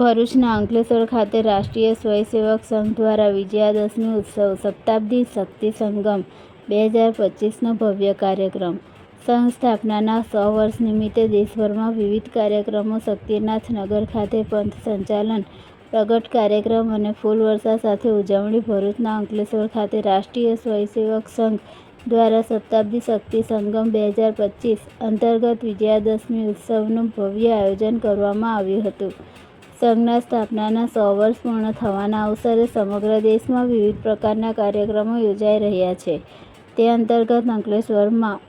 ભરૂચના અંકલેશ્વર ખાતે રાષ્ટ્રીય સ્વયંસેવક સંઘ દ્વારા વિજયાદશમી ઉત્સવ, શતાબ્દી શક્તિ સંગમ બે હજાર પચીસનો ભવ્ય કાર્યક્રમ. સંઘ સ્થાપનાના સો વર્ષ નિમિત્તે દેશભરમાં વિવિધ કાર્યક્રમો શક્તિનાથ નગર ખાતે પંથ સંચાલન, પ્રગટ કાર્યક્રમ અને ફૂલ વર્ષા સાથે ઉજવણી ભરૂચના અંકલેશ્વર ખાતે રાષ્ટ્રીય સ્વયંસેવક સંઘ દ્વારા શતાબ્દી શક્તિ સંગમ બે હજાર પચીસ અંતર્ગત વિજયાદશમી ઉત્સવનું ભવ્ય આયોજન કરવામાં આવ્યું હતું. સંઘના સ્થાપનાના સો વર્ષ પૂર્ણ થવાના અવસરે સમગ્ર દેશમાં વિવિધ પ્રકારના કાર્યક્રમો યોજાઈ રહ્યા છે. તે અંતર્ગત અંકલેશ્વરમાં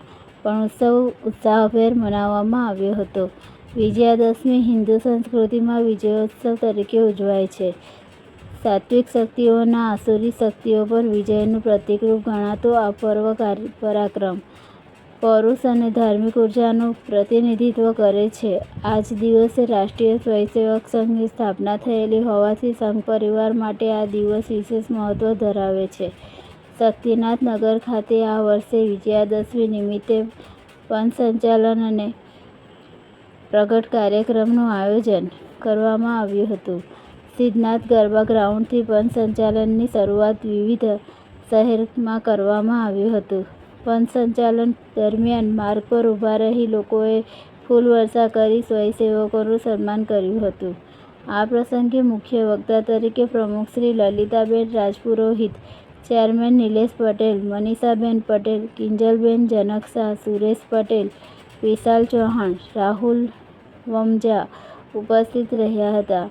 પણ ઉત્સવ, ઉત્સાહભેર મનાવવામાં આવ્યો હતો. વિજયાદશમી હિન્દુ સંસ્કૃતિમાં વિજયોત્સવ તરીકે ઉજવાય છે. સાત્વિક શક્તિઓના આસુરી શક્તિઓ પર વિજયનું પ્રતિકરૂપ ગણાતો આ પર્વ પરાક્રમ. પૌરુષ અને ધાર્મિક ઉર્જાનું પ્રતિનિધિત્વ કરે છે. આજ દિવસે રાષ્ટ્રીય સ્વયંસેવક સંઘની સ્થાપના થયેલી હોવાથી સંઘ પરિવાર માટે આ દિવસ વિશેષ મહત્વ ધરાવે છે. શક્તિનાથ નગર ખાતે આ વર્ષે વિજયાદશમી નિમિત્તે સંચાલન અને પ્રગટ કાર્યક્રમનું આયોજન કરવામાં આવ્યું હતું. સિદ્ધનાથ ગરબા ગ્રાઉન્ડથી સંચાલનની શરૂઆત વિવિધ શહેરમાં કરવામાં આવ્યું હતું. પંથ સંચાલન દરમિયાન માર્ગ પર ઊભા રહી લોકોએ ફૂલવર્ષા કરી સ્વયંસેવકોનું સન્માન કર્યું હતું. આ પ્રસંગે મુખ્ય વક્તા તરીકે પ્રમુખશ્રી લલિતાબેન રાજપુરોહિત, ચેરમેન નિલેશ પટેલ, મનીષાબેન પટેલ, કિંજલબેન જનક સુરેશ પટેલ, વિશાલ ચૌહાણ, રાહુલ વમજા ઉપસ્થિત રહ્યા હતા.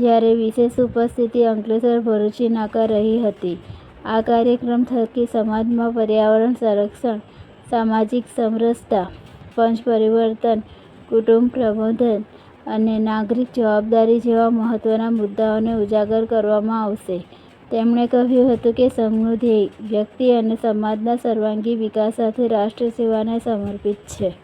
જ્યારે વિશેષ ઉપસ્થિતિ અંકલેશ્વર ભરૂચી નાકા રહી હતી. આ કાર્યક્રમ થકી સમાજમાં પર્યાવરણ સંરક્ષણ, સામાજિક સમરસતા, પંચ પરિવર્તન, કુટુંબ પ્રબોધન અને નાગરિક જવાબદારી જેવા મહત્ત્વના મુદ્દાઓને ઉજાગર કરવામાં આવશે. તેમણે કહ્યું હતું કે સંઘનું ધ્યેય, વ્યક્તિ અને સમાજના સર્વાંગી વિકાસ સાથે રાષ્ટ્ર સેવાને સમર્પિત છે.